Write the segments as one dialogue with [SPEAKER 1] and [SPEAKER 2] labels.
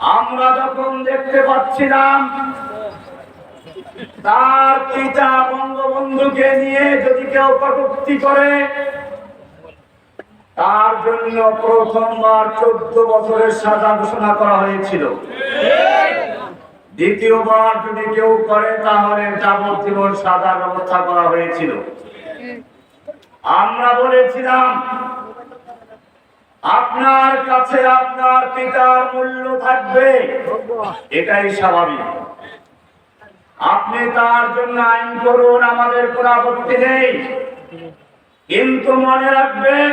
[SPEAKER 1] আমরা যখন দেখতে পাচ্ছিলাম, তার পিতা বঙ্গবন্ধুকে নিয়ে যদি কেউ কটুক্তি করে, তার জন্য প্রথমবার চোদ্দ বছরের সাজা ঘোষণা করা হয়েছিল। দ্বিতীয়বার যদি কেউ করে, তাহলে যাবজ্জীবন সাজার ব্যবস্থা করা হয়েছিল। আমরা বলেছিলাম আপনার কাছে আপনার পিতার মূল্য থাকবে। এটাই স্বাভাবিক। আপনি তার জন্য আইন করুন আমাদের কোন আপত্তি নেই। কিন্তু মনে রাখবেন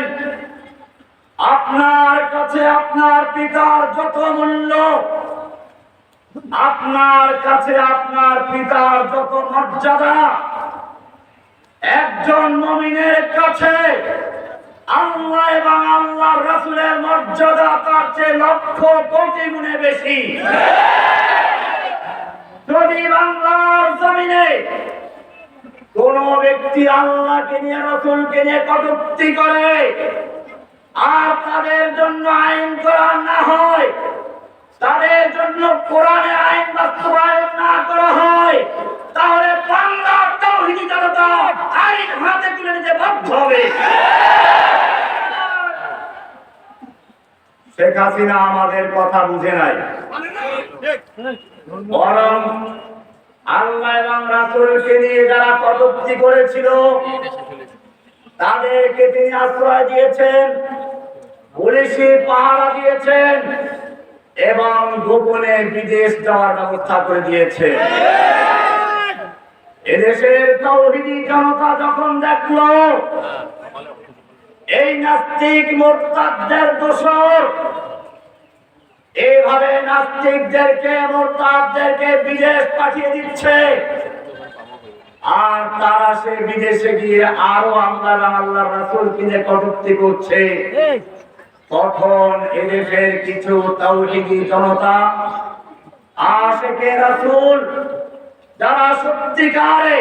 [SPEAKER 1] আপনার কাছে আপনার পিতার যত মূল্য আপনার কাছে আপনার পিতার যত মর্যাদা একজন মমিনের কাছে আল্লাহ এবং আল্লাহ রাসুলের মর্যাদা তার চেয়ে লক্ষ কোটি গুণে বেশি। যদি বাংলার জমিনে কোন ব্যক্তি আল্লাহকে নিয়ে, রসুলকে নিয়ে কটুক্তি করে, আর তাদের জন্য আইন করা না হয়, তাদের জন্য কোরআনে আইন বাস্তবায়ন না করা হয়, তাহলে বাংলার তৌহিদি জনতা আইন হাতে তুলে নিতে বাধ্য হবে। শেখ হাসিনা আমাদের কথা বুঝে নাই। বরং আল্লাহ এবং রাসূলকে নিয়ে যারা কটূক্তি করেছিল, তাদেরকে তিনি আশ্রয় দিয়েছেন, পুলিশি পাহারা দিয়েছেন এবং গোপনে বিদেশ যাওয়ার ব্যবস্থা করে দিয়েছেন এদেশের তৌহিদি জনতা যখন দেখল এই নাস্তিক মোরতাদদের দোষর। এইভাবে নাস্তিকদেরকে মোরতাদদেরকে বিদেশ পাঠিয়ে দিচ্ছে। আর তারা সে বিদেশে গিয়ে আরও আল্লাহ আল্লাহ রাসুল কিনে কটুক্তি করছে। তখন এদেশের কিছু তৌহিদি জনতা আশেকে রাসুল যারা সত্যিকারে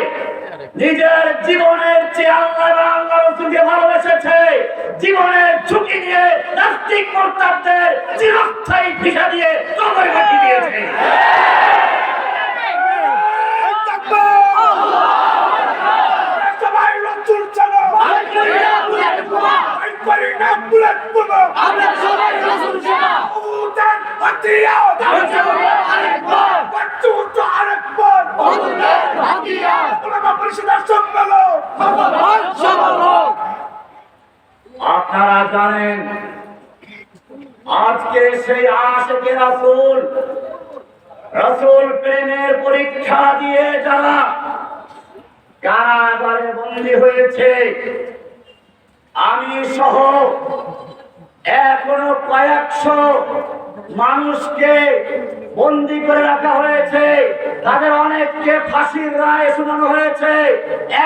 [SPEAKER 1] নিজের জীবনের চেয়ে আল্লাহ এবং আল্লাহ রসুলকে ভালোবেসেছে জীবনের ঝুঁকি নিয়ে নাস্তিক মোর্তাদের চিরস্থায়ী পিঠা দিয়ে কবর কাটি দিয়েছে।
[SPEAKER 2] আমরা সবাই রসুল সেবা
[SPEAKER 3] উদান হাতিয়ার
[SPEAKER 1] জানেন? আজকে সেই আশেকে রাসুল রাসুল প্রেমের পরীক্ষা দিয়ে যারা কারাগারে বন্দী হয়েছে, আমি সহ এখনও কয়েকশো মানুষকে বন্দি করে রাখা হয়েছে। তাদের অনেককে ফাঁসির রায় শোনানো হয়েছে।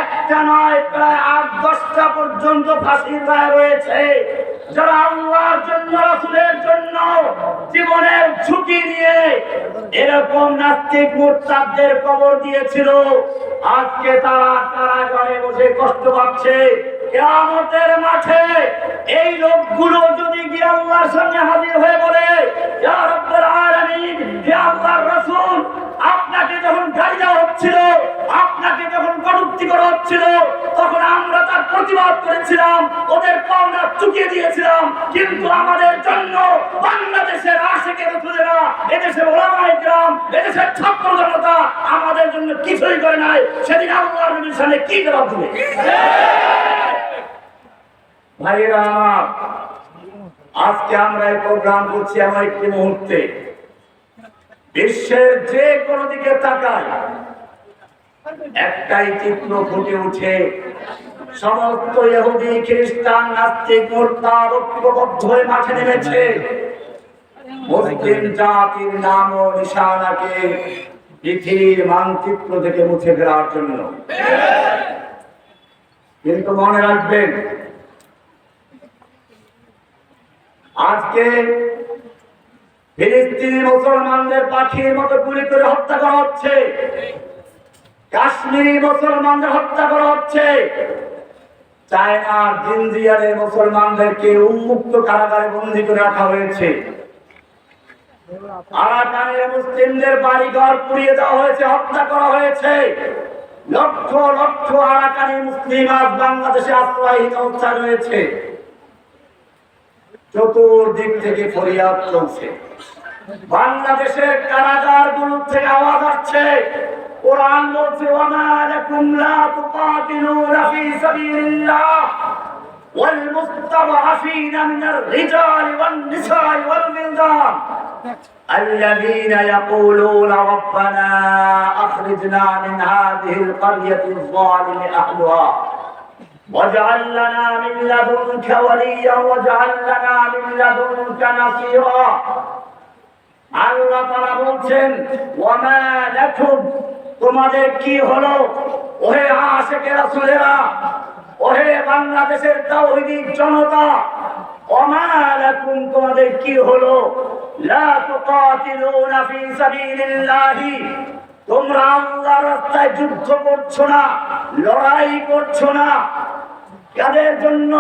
[SPEAKER 1] একটা নয়, প্রায় আট, দশটা পর্যন্ত ফাঁসির রায় রয়েছে। যারা আল্লাহর জন্য, রাসুলের জন্য জীবনের ঝুঁকি নিয়ে এরকম নাস্তিক মোর্তাদের কবর দিয়েছিল, আজকে তারা কারাগারে বসে কষ্ট পাচ্ছে। কেয়ামতের মাঠে এই লোকগুলো যদি গিয়ে আল্লাহর সামনে হাজির হয়ে বলে, ইয়া রাব্বুল আলামিন, হে আল্লাহর রাসূল, আপনাকে যখন গাড়ি দেওয়া হচ্ছিল, আপনাকে যখন কটূক্তি করা হচ্ছিল তার প্রতিবাদ করেছিলাম, ওদের পাওনা চুকিয়ে দিয়েছিলাম, কিন্তু আমাদের জন্য বাংলাদেশের আশেকে রসুলেরা এদেশের ওলামাই গ্রাম এদেশের ছাত্র জনতা আমাদের জন্য কিছুই করে নাই। সেদিন আল্লাহর নবীর সামনে কি জবাব দেবে? ভাইয়েরা আমার, আজকে আমরা এই প্রোগ্রাম করছি এমন একটি মুহূর্তে। বিশ্বের যে কোনো দিকে তাকাই একটাই চিত্র ফুটে উঠে সমস্ত ইহুদি, খ্রিস্টান, নাস্তিক মোর্তাদ ঐক্যবদ্ধ হয়ে মাঠে নেমেছে। মুসলিম জাতির নাম ও নিশানাকে পৃথিবীর মানচিত্র থেকে মুছে ফেলার জন্য। কিন্তু মনে রাখবেন, আজকে ফিলিস্তিনি মুসলমানদের পাখির মতো গুলি করে হত্যা করা হচ্ছে। কাশ্মীরি মুসলমানদের হত্যা করা হচ্ছে। চায়নার জিনজিয়ারের মুসলমানদেরকে উন্মুক্ত কারাগারে বন্দী করে রাখা হয়েছে। আরাকানের মুসলিমদের বাড়িঘর পুড়িয়ে দেওয়া হয়েছে, হত্যা করা হয়েছে। লক্ষ লক্ষ আরাকানি মুসলিম আজ বাংলাদেশে আশ্রয়হীন অবস্থায় রয়েছে। চতুর্দিক থেকে ফরিয়াদ চলছে। বাংলাদেশের কারাগারগুলো থেকে আওয়াজ আসছে। কোরআন বলছে ওমা লাকুম লা তুকাতিলুনা ফি সাবিলিল্লাহ والمستضعفين من الرجال والنساء والولدان الذين يقولون ربنا أخرجنا من هذه القرية الظالم أهلها واجعل لنا من لدنك وليا واجعل لنا من لدنك نصيرا আল্লাহ তারা বলছেন ওয়ামা লাকুম তোমাদের কি হলো? ওহে আশেকে রাসূলেরা ওহে বাংলাদেশের তাওহীদি জনতা ওমা লাকুম তোমাদের কি হলো? লা তুকাতিলুনা ফি সাবিলিল্লাহি, তোমরা আল্লাহর রাস্তায় যুদ্ধ করছ না, লড়াই করছ না। কাদের জন্য?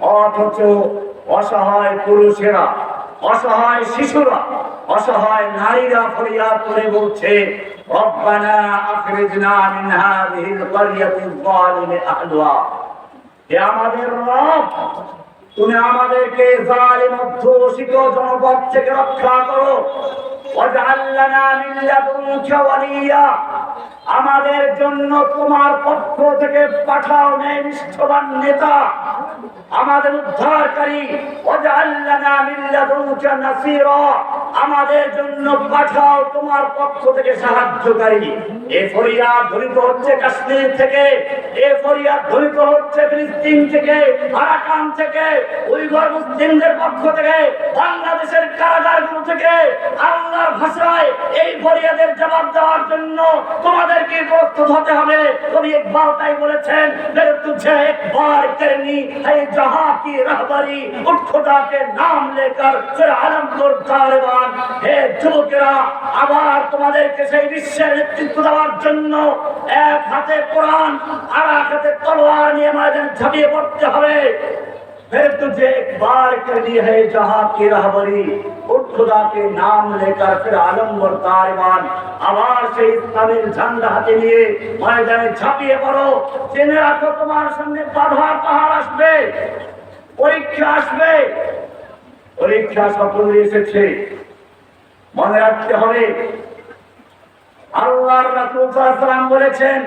[SPEAKER 1] অথচ অসহায় পুরুষেরা অসহায় শিশুরা, অসহায় নারীরা ফরিয়াদ করে বলছে, রব্বানা আখরিজনা মিন হাযিহিল ক্বরিয়াতিল যালিমি আহলুহা। হে আমাদের রব, তুমি আমাদেরকে জালিম অধ্যুষিত জনপদ থেকে রক্ষা করো। ওয়াজআল লানা মিন লাদুনকা ওয়ালিয়া। আমাদের জন্য তোমার পক্ষ থেকে পাঠাও নিষ্ঠবান নেতা। আমাদের উদ্ধারকারী আমাদের জন্য পাঠাও তোমার পক্ষ থেকে সাহায্যকারী। এ ফরিয়াদ হচ্ছে কাশ্মীর থেকে, এ ফরিয়াদ হচ্ছে ফিলিস্তিন থেকে, আরাকান থেকে, উইঘর মুসলিমদের পক্ষ থেকে, বাংলাদেশের কারাগারগুলো থেকে। আল্লাহর ভাষায় এই ফরিয়াদের জবাব দেওয়ার জন্য তোমাদেরকে প্রস্তুত হতে হবে। কবি ইকবাল তাই বলেছেন একবার जहां की रहबरी उठ खुदा के नाम लेकर फिर आलम তোর কারবান হে যুবকেরা আবার তোমাদেরকে সেই বিশ্বের নেতৃত্ব দেওয়ার জন্য এক হাতে কোরআন আর এক হাতে তলোয়ার নিয়ে আমাদের ঝাঁপিয়ে পড়তে হবে फिर तुझे एक बार करनी है जहां की रहबरी उठ खुदा के नाम लेकर फिर आलम और तारबान আবার সেই ইসলামের ঝান্ডা হাতে নিয়ে ময়দানে ঝাঁপিয়ে পড়ো জেনে রাখো তোমার সামনে বাধার পাহাড় আসবে পরীক্ষা আসবে পরীক্ষা সফল এসেছে মনে রাখতে হবে আল্লাহর রাসূল সাল্লাল্লাহু আলাইহি ওয়াসাল্লাম বলেছেন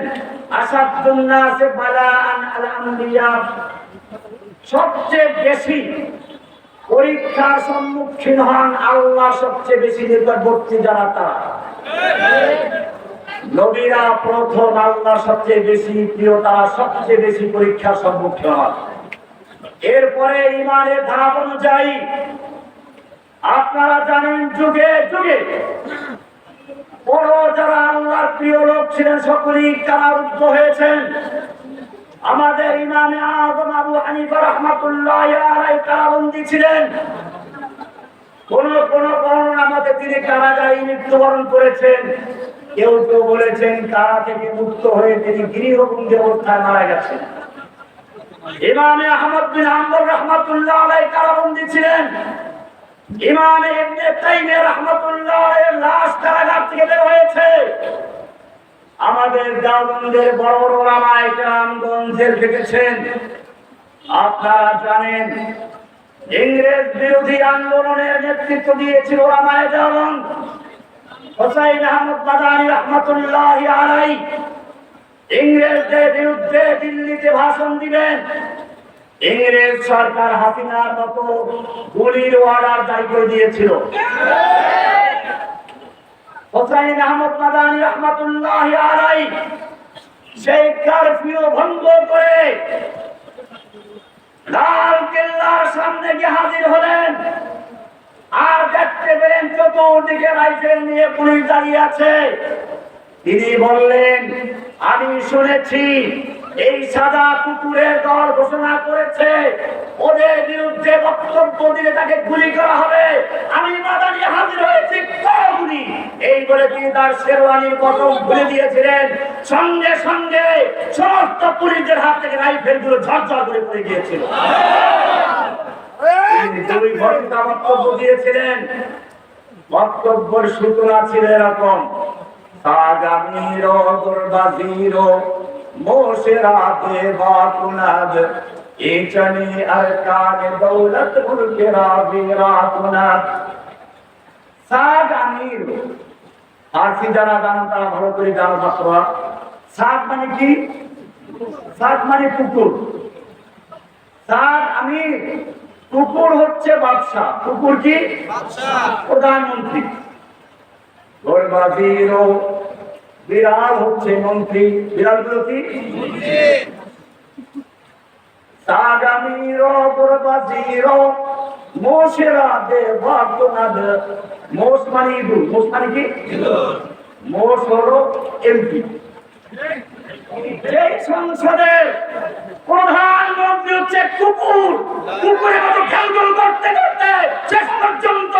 [SPEAKER 1] আসাদুন নাসে বালাআন আল আম্বিয়া সবচেয়ে বেশি পরীক্ষার সম্মুখীন হন আল্লাহ সবচেয়ে বেশি নিকটবর্তী যারা তারা। নবীরা প্রথম আল্লাহ সবচেয়ে বেশি প্রিয়, তারা সবচেয়ে বেশি পরীক্ষার সম্মুখীন হন। এরপরে ইমানের ধাপ অনুযায়ী আপনারা জানেন যুগে যুগে বড় যারা আল্লাহর প্রিয় লোক ছিলেন, সকলেই কারারুদ্ধ হয়েছেন। আমাদের ইমামে আজম আবু হানিফা রহমাতুল্লাহ আলাই কারাবন্দী ছিলেন। কোন কোন বর্ণনা মতে তিনি কারাগারে মৃত্যুবরণ করেছেন। কেউ কেউ বলেছেন কারা থেকে মুক্ত হয়ে তিনি গৃহবন্দী অবস্থায় মারা গেছেন। ইমামে আহমদ বিন হাম্বল রহমাতুল্লাহ আলাই কারাবন্দী ছিলেন। ইমামে ইবনে তাইমিয়া রাহমাতুল্লাহ এর লাশ কারাগার থেকে বের হয়েছে। আমাদের গাঁওবন্দের বড় বড় রামায় গ্রামগঞ্জ জেল থেকেছেন আপনারা জানেন, ইংরেজ বিরোধী আন্দোলনের নেতৃত্ব দিয়েছিল রামায় দেওয়ান হোসাইন আহমদ মাদানী রহমতুল্লাহ আলাই ইংরেজদের বিরুদ্ধে দিল্লিতে ভাষণ দিবেন। ইংরেজ সরকার হাসিনার মতো গুলির অর্ডার দায়িত্ব দিয়েছিল। হোসাইন আহমদ মাদানী রহমতুল্লাহ আলাই সেই কারফিউ ভঙ্গ করে লাল কেল্লার সামনে গিয়ে হাজির হলেন। আর দেখতে পেলেন চতুর্দিকে রাইফেল নিয়ে পুলিশ দাঁড়িয়ে আছে। তিনি বললেন, আমি শুনেছি, এই সাদা কুকুরের দল ঘোষণা করেছে, ওদের বিরুদ্ধে বক্তব্য দিলে তাকে গুলি করা হবে। আমি মাদানি হাজির হয়েছি করো তিনি তার শেরওয়ানির বটম খুলে দিয়েছিলেন। সঙ্গে সঙ্গে সমস্ত পুলিশদের হাত থেকে রাইফেলগুলো ঝরঝর করে পড়ে গিয়েছিল। দুই ঘণ্টা বক্তব্য দিয়েছিলেন। বক্তব্যের সূচনা ছিল এরকম দুর্বাজির মোশেরা দেবা কুনাদ দৌলত, মুলকেরা বীরা কুনাদ। সাগামীর ফার্সি যারা জানো তারা ভালো করে জানো ছাত্ররা? সাগ মানে কি? সাগ মানে কুকুর সাগ আমি কুকুর হচ্ছে বাদশা কুকুর কি? প্রধানমন্ত্রী। বিড়াল হচ্ছে মন্ত্রী। বিড়ালগুলো কি সাগামীর গর্বাবীর মোশেরা দে ভাগনাদ মোষ মানে ইঁদুর মানে কি? মোষ হলো এমপি। সংসদের প্রধানমন্ত্রী হচ্ছে কুকুর। কুকুরের মতো খেলগোল করতে করতে শেষ পর্যন্ত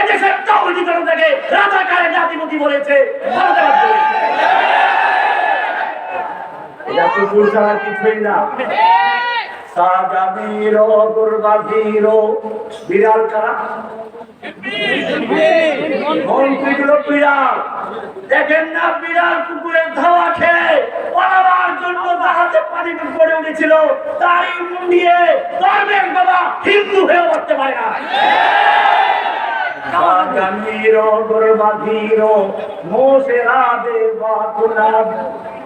[SPEAKER 1] এদেশের তৌহিদি জনতাকে রাজাকারের জাতিপতি বলেছে। এটা কুকুর ছাড়া কিছুই না। সাগামীর দুর্বাধীর বিড়াল কারা? মন্ত্রীগুলো বিড়াল। দেখেন না, বিড়াল কুকুরের ধাওয়া খেয়ে পালাবার জন্য জাহাজে করে উঠেছিল। তারই মুন্ডিয়ে ধর্মের বাবা হিন্দু হয়ে উঠতে পারে না। সাগামীর দুর্বাধীর মোশেরা দেবা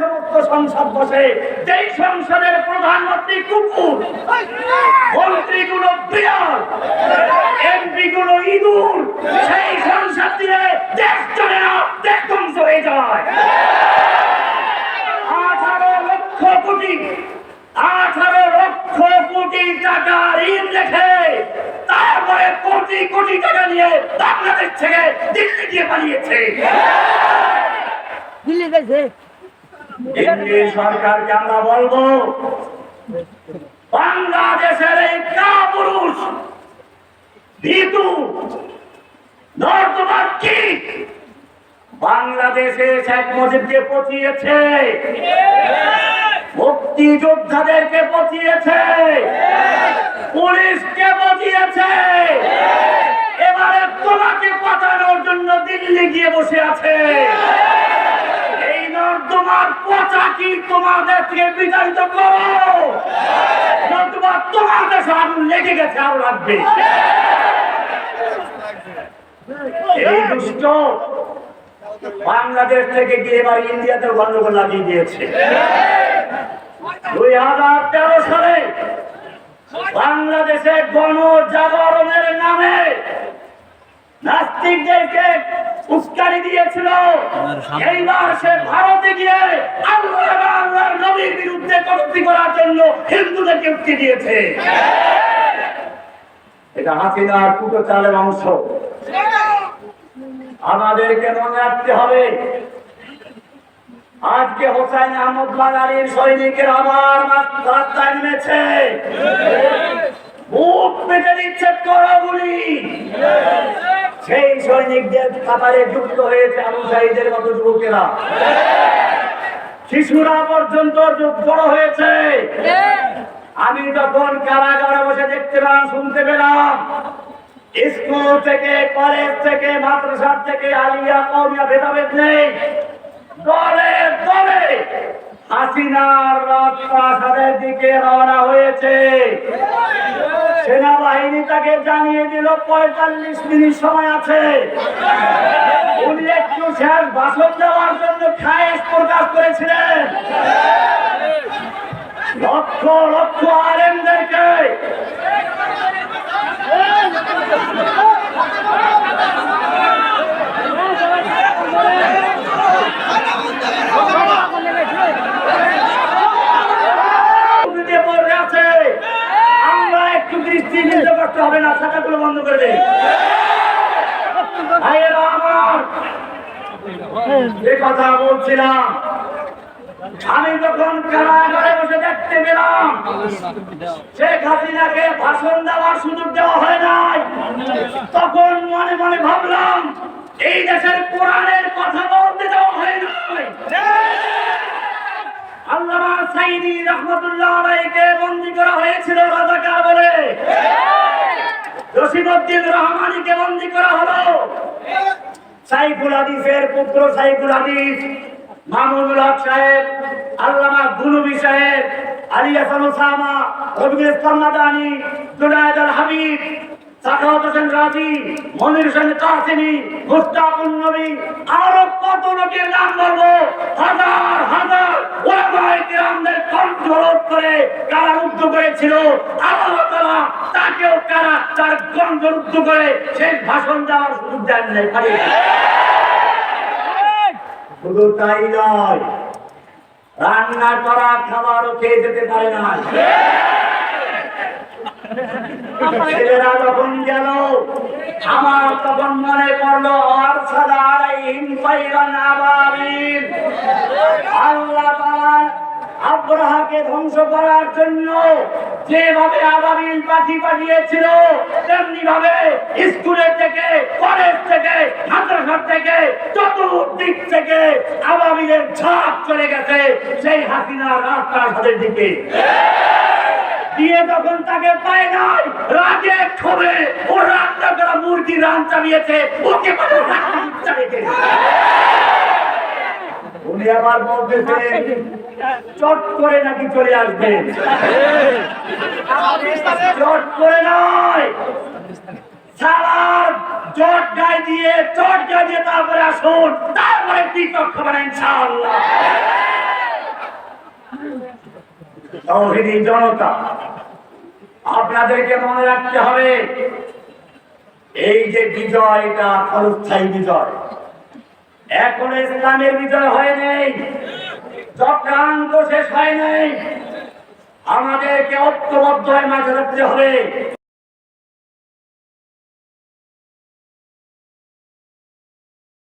[SPEAKER 1] সমস্ত সংসদ বসে, যেই সংসদের প্রধানমন্ত্রী কুকুর, মন্ত্রীগুলো বিড়াল এমপি গুলো ইঁদুর, সেই সংসদ দিয়ে দেশ চলে না, দেশ ধ্বংস হয়ে যায়। আঠারো লক্ষ কোটি, আঠারো লক্ষ কোটি টাকা ঋণ রেখে তারপরে কোটি কোটি টাকা নিয়ে বাংলাদেশ থেকে দিল্লি দিয়ে পালিয়েছে।
[SPEAKER 2] দিল্লি গেছে?
[SPEAKER 1] সরকারকে আমরা বলব, বাংলাদেশের এই কাপুরুষ বাংলাদেশে শেখ মুজিবকে পচিয়েছে। মুক্তিযোদ্ধাদেরকে পচিয়েছে। পুলিশকে পচিয়েছে। এবারে তোমাকে পাঠানোর জন্য দিল্লি গিয়ে বসে আছে। নর্দমার পচা কি তোমাদের থেকে বিতাড়িত করো? নর্দমা তোমার দেশে আগুন লেগে গেছে, আরও লাগবে। এই দুষ্ট বাংলাদেশ থেকে গিয়ে এবার ইন্ডিয়াতে গন্ডগোল লাগিয়ে দিয়েছে। দুই হাজার তেরো সালে বাংলাদেশে গণজাগরণের নামে নাস্তিকদেরকে উস্কানি দিয়েছিল। এইবার সে ভারতে গিয়ে আল্লাহ আল্লাহর নবীর বিরুদ্ধে কটূক্তি করার জন্য হিন্দুদেরকে উস্কে দিয়েছে। এটা হাসিনার কুটো চালের অংশ। আমাদেরকে মনে রাখতে হবে আজকে হোসাইন আহমদ বাঙালির সৈনিকের আবার রাস্তায় নেমেছে। বুক পেতে দিচ্ছে করগুলি সেই সৈনিকদের কাতারে যুক্ত হয়েছে আবু সাইদের মতো যুবকেরা। শিশুরা পর্যন্ত জড়ো হয়েছে। আমি যখন কারাগারে বসে দেখতে পেলাম, শুনতে পেলাম, স্কুল থেকে, কলেজ থেকে, মাদ্রাসার থেকে আলিয়া কমিয়া ভেদাভেদ নেই। দলে দলে হাসিনার রাজপ্রাসাদের দিকে রওনা হয়েছে। সেনাবাহিনী তাকে জানিয়ে দিল, পঁয়তাল্লিশ মিনিট সময় আছে। উনি একটু শেষ ভাষণ দেওয়ার জন্য খায়েশ প্রকাশ করেছিলেন। লক্ষ লক্ষ আলেমদেরকে। দিয়ে পড়ে আছে আমরা একটু দৃষ্টি নিতে করতে হবে না ছাতাগুলো বন্ধ করে দেয় ভাইয়েরা আমার যে কথা বলছিলাম, আমি যখন কারাগারে বসে দেখতে পেলাম, শেখ হাসিনাকে ভাষণ দেওয়ার সুযোগ দেওয়া হয় নাই, তখন মনে মনে ভাবলাম, এই দেশের কোরআনের কথা বলতে দেওয়া হয় নাই। আল্লামা সাইদি রহমতুল্লাহ আলাইকে বন্দী করা হয়েছিল রাজাকার বলে রশিদউদ্দিন রহমানিকে বন্দী করা হলো। সাইফুল হাদিসের পুত্র সাইফুল হাদিস, মামুনুল হক সাহেব, আল্লামা গুলুবি সাহেব, আলী হাসান ওসামা, রবিউল ইসলাম মাদানি, জুনায়েদ আল হাবিব, সাখাওয়াত হোসেন রাজি, মনির হোসেন কাসিমি মুস্তাকুন নবী, আরও কত লোকের নাম বলব? হাজার হাজার ওলামায়ে কিরামদের কণ্ঠরোধ করে কারারুদ্ধ করেছিল? আল্লাহ তাআলা তাকেও কারা তার কণ্ঠরুদ্ধ করে শেষ ভাষণ দেওয়ার সুযোগ দেন নাই? পারি শুধু তাই নয় রান্না করা খাবারও খেয়ে যেতে পারে না। ছেলেরা যখন গেল আমার তখন মনে পড়ল আর সাদা আলাইহিম ফাইরান আবাবিল আল্লাহ আব্রাহাকে ধ্বংস করার জন্য যেভাবে আবাবিল পাঠি পাঠিয়েছিল তেমনি ভাবে স্কুলের থেকে, কলেজ থেকে মাদ্রাসা থেকে, চতুর্দিক থেকে আবাবিলের ঝাঁপ চলে গেছে। সেই হাসিনার রাস্তার হাতের দিকে দিয়ে যখন তাকে পায় নাই রাগে ক্ষোভে ও করা মুরগি রান চালিয়েছে। ওকে চালিয়েছে উনি আবার বলতেছেন, চট করে নাকি চলে আসবে। চট করে নয়। চট গায়ে দিয়ে, চট গায়ে দিয়ে তারপরে আসুন। তারপরে টিকটক খাবেন ইনশাআল্লাহ। তৌহিদি জনতা, আপনাদেরকে মনে রাখতে হবে, এই যে বিজয়, এটা বিজয়। এখন ইসলামের বিজয় হয় নাই। চক্রান্ত শেষ হয় নাই। আমাদেরকে ঐক্যবদ্ধ হয়ে মাঝে রাখতে হবে।